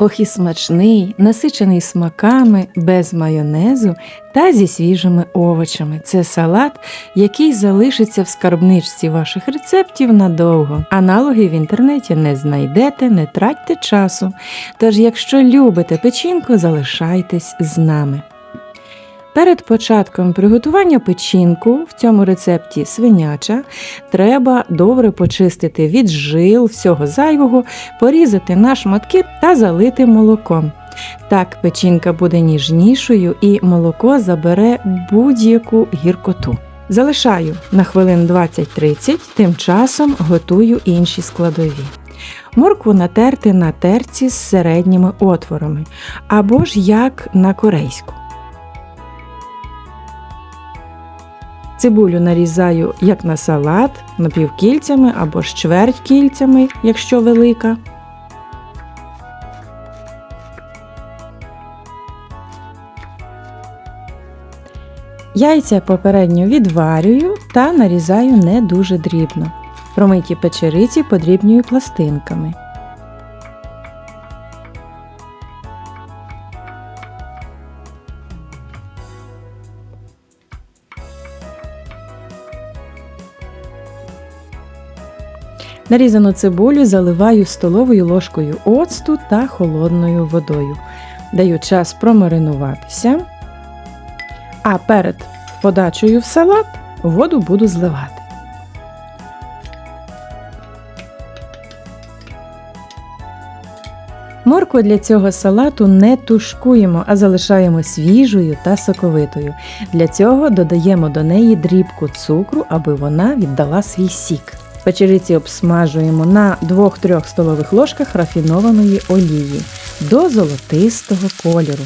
Ох і смачний, насичений смаками, без майонезу та зі свіжими овочами. Це салат, який залишиться в скарбничці ваших рецептів надовго. Аналоги в інтернеті не знайдете, не тратьте часу. Тож, якщо любите печінку, залишайтесь з нами. Перед початком приготування печінку в цьому рецепті свиняча треба добре почистити від жил, всього зайвого, порізати на шматки та залити молоком. Так печінка буде ніжнішою і молоко забере будь-яку гіркоту. Залишаю на хвилин 20-30, тим часом готую інші складові. Моркву натерти на терці з середніми отворами, або ж як на корейську. Цибулю нарізаю як на салат, напівкільцями або ж чверть кільцями, якщо велика. Яйця попередньо відварюю та нарізаю не дуже дрібно. Промиті печериці подрібнюю пластинками. Нарізану цибулю заливаю столовою ложкою оцту та холодною водою. Даю час промаринуватися. А перед подачею в салат воду буду зливати. Моркву для цього салату не тушкуємо, а залишаємо свіжою та соковитою. Для цього додаємо до неї дрібку цукру, аби вона віддала свій сік. Печериці обсмажуємо на 2-3 столових ложках рафінованої олії до золотистого кольору.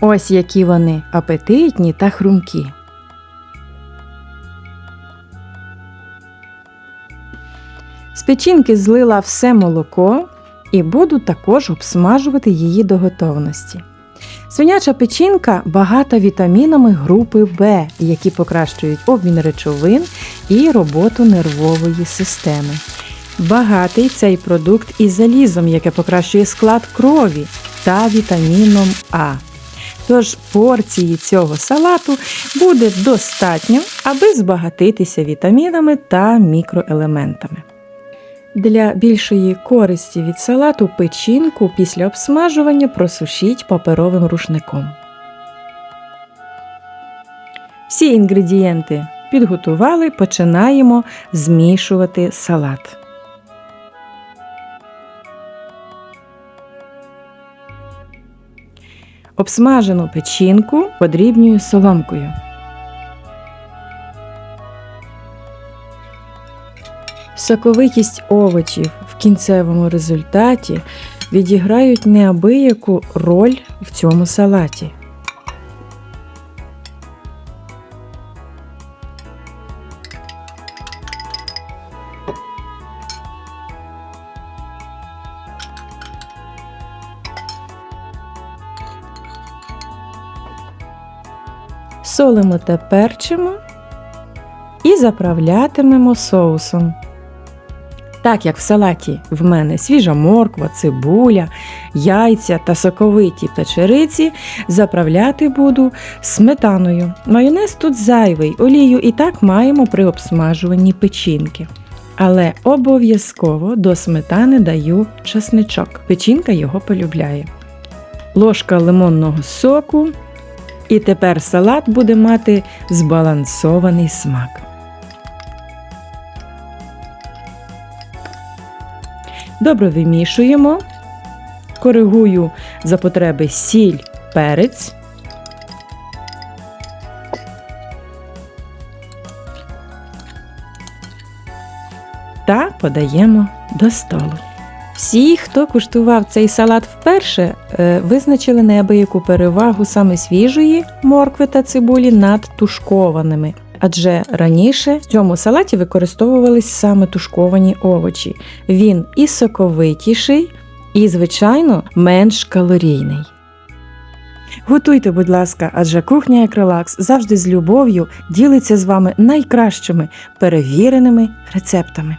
Ось які вони апетитні та хрумкі. З печінки злила все молоко і буду також обсмажувати її до готовності. Свиняча печінка багата вітамінами групи В, які покращують обмін речовин і роботу нервової системи. Багатий цей продукт із залізом, яке покращує склад крові та вітаміном А. Тож порції цього салату буде достатньо, аби збагатитися вітамінами та мікроелементами. Для більшої користі від салату печінку після обсмажування просушіть паперовим рушником. Всі інгредієнти підготували, починаємо змішувати салат. Обсмажену печінку подрібнюю соломкою. Соковитість овочів в кінцевому результаті відіграють неабияку роль в цьому салаті. Солимо та перчимо і заправлятимемо соусом. Так як в салаті в мене свіжа морква, цибуля, яйця та соковиті печериці, заправляти буду сметаною. Майонез тут зайвий, олію і так маємо при обсмажуванні печінки. Але обов'язково до сметани даю часничок. Печінка його полюбляє. Ложка лимонного соку. І тепер салат буде мати збалансований смак. Добре вимішуємо, коригую за потреби сіль, перець. Та подаємо до столу. Всі, хто куштував цей салат вперше, е, визначили неабияку перевагу саме свіжої моркви та цибулі над тушкованими адже раніше в цьому салаті використовувались саме тушковані овочі. Він і соковитіший, і, звичайно, менш калорійний. Готуйте, будь ласка, адже кухня як релакс завжди з любов'ю ділиться з вами найкращими перевіреними рецептами.